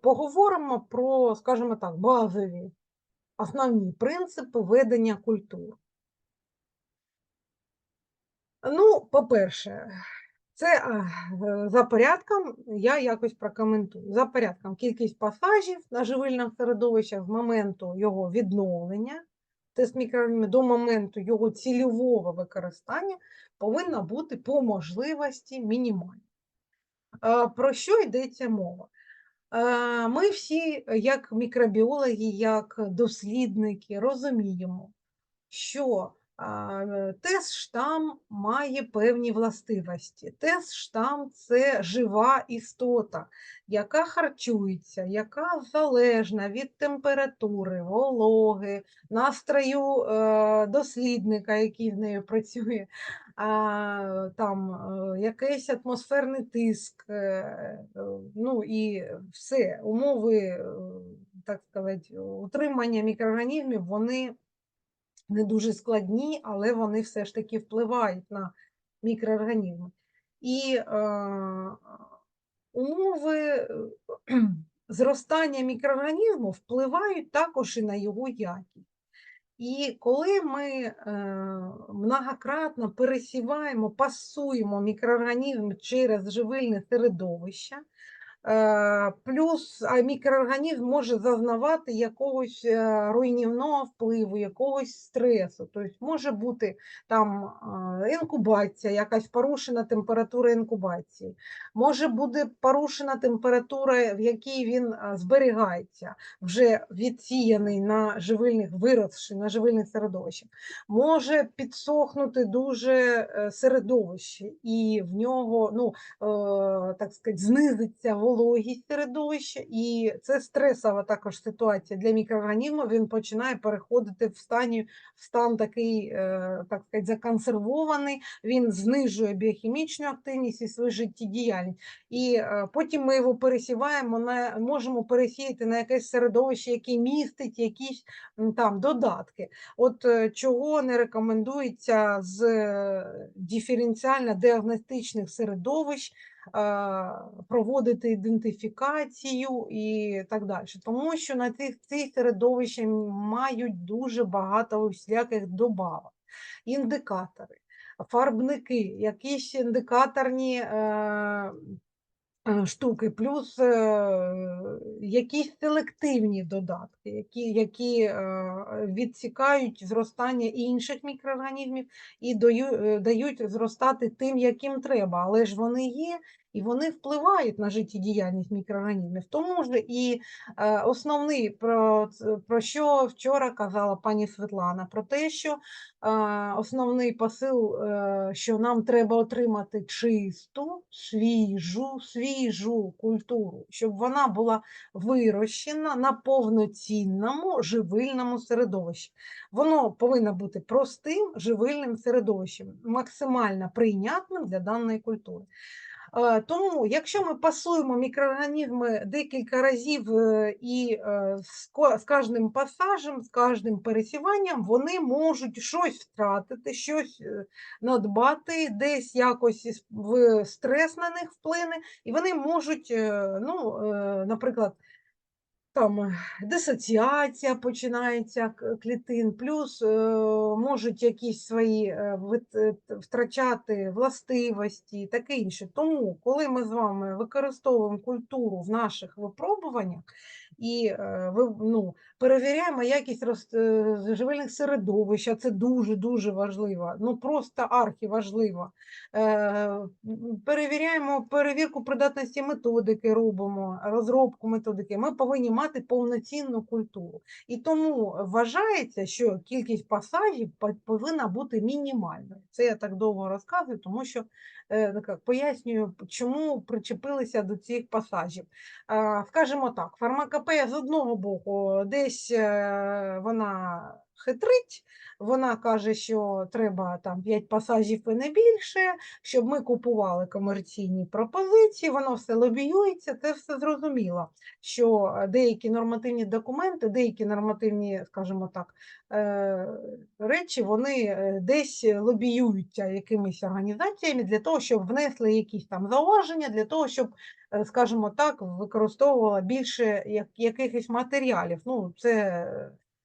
Поговоримо про, скажімо так, базові основні принципи ведення культур. Ну, по-перше, це е, за порядком я якось прокоментую. За порядком кількість пасажів на живильних середовищах з моменту його відновлення тест мікроорганізму до моменту його цільового використання повинна бути по можливості мінімальна. Е, Про що йдеться мова? Ми всі, як мікробіологи, як дослідники, розуміємо, що а, тест штам має певні властивості. Тест штам це жива істота, яка харчується, яка залежна від температури, вологи, настрою е, дослідника, який з нею працює, там е, якийсь атмосферний тиск, е, е, ну і все, умови, е, так сказати, утримання мікроорганізмів, вони не дуже складні, але вони все ж таки впливають на мікроорганізми. І умови зростання мікроорганізму впливають також і на його якість. І коли ми е, многократно пересіваємо, пасуємо мікроорганізм через живильне середовище, Плюс мікроорганізм може зазнавати якогось е, руйнівного впливу, якогось стресу. Тобто може бути там е, інкубація, якась порушена температура інкубації, може бути порушена температура, в якій він зберігається, вже відсіяний на живильних виросший на живильних середовищах, може підсохнути дуже середовище, і в нього ну, так сказати, знизиться вологість середовища, і це стресова також ситуація для мікроорганізму. Він починає переходити в стані в стан такий, е, так сказати, законсервований. Він знижує біохімічну активність і свою життєдіяльність. І е, потім ми його пересіваємо на можемо пересіяти на якесь середовище, яке містить якісь там додатки. От е, чого не рекомендується з диференціально-діагностичних середовищ проводити ідентифікацію і так далі. Тому що на цих цих середовищах мають дуже багато всіляких добавок, індикатори, фарбники, якісь індикаторні. Е, штуки, плюс е, якісь селективні додатки, які які е, відсікають зростання інших мікроорганізмів і дають зростати тим, яким треба. Але ж вони є і вони впливають на життєдіяльність мікроорганізмів. Тому ж і основний, про, про що вчора казала пані Світлана, про те, що основний посил, що нам треба отримати чисту, свіжу свіжу культуру, щоб вона була вирощена на повноцінному живильному середовищі. Воно повинно бути простим живильним середовищем, максимально прийнятним для даної культури. Е, тому, якщо ми пасуємо мікроорганізми декілька разів е, і е, з кожним пасажем, з кожним пересіванням, вони можуть щось втратити, щось надбати, десь якось в стрес на них вплине, і вони можуть, ну, наприклад, там е, дисоціація починається клітин, плюс е, можуть якісь свої е, втрачати властивості таке інше. Тому, коли ми з вами використовуємо культуру в наших випробуваннях, і е, ну, перевіряємо якість живильних середовищ, це дуже-дуже важливо, ну просто архіважливо. Е, перевіряємо перевірку придатності методики, робимо, розробку методики. Ми повинні мати повноцінну культуру. І тому вважається, що кількість пасажів повинна бути мінімальною. Це я так довго розказую, тому що Е, пояснюю, чому причепилися до цих пасажів. Скажімо так, з одного боку, десь е, вона хитрить. Вона каже, що треба там 5 пасажів і не більше, щоб ми купували комерційні пропозиції. Воно все лобіюється, це все зрозуміло, що е, деякі нормативні документи, деякі нормативні, скажімо так, е, речі, вони е, десь лобіюються якимись організаціями для того, щоб внесли якісь там зауваження, для того, щоб, скажімо так, використовувала більше якихось матеріалів. Ну, це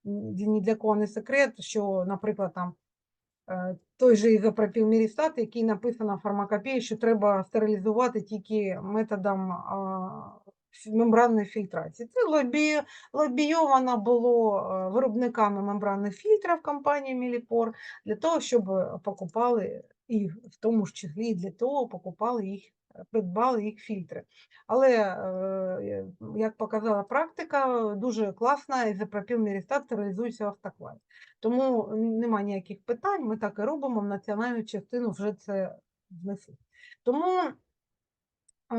ні для кого не секрет, що, наприклад, там е, той же ізопропілмірістат, який написано в фармакопеї, що треба стерилізувати тільки методом мембранної фільтрації. Це лобі, лобійовано було е, виробниками мембранних фільтрів компанії Міліпор для того, щоб е, покупали і в тому ж числі для того покупали їх, придбали їх фільтри. Але, е, як показала практика, дуже класно, ізопропілмірістат стерилізується в автоклаві. Тому нема ніяких питань, ми так і робимо, в національну частину вже це внесли. Тому Е,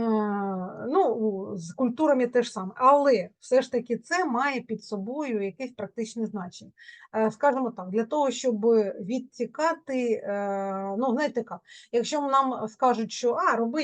Ну, з культурами теж саме. Але все ж таки це має під собою якесь практичне значення. Е, Скажімо так, для того, щоб відтікати, ну, знаєте як, якщо нам скажуть, що а, робить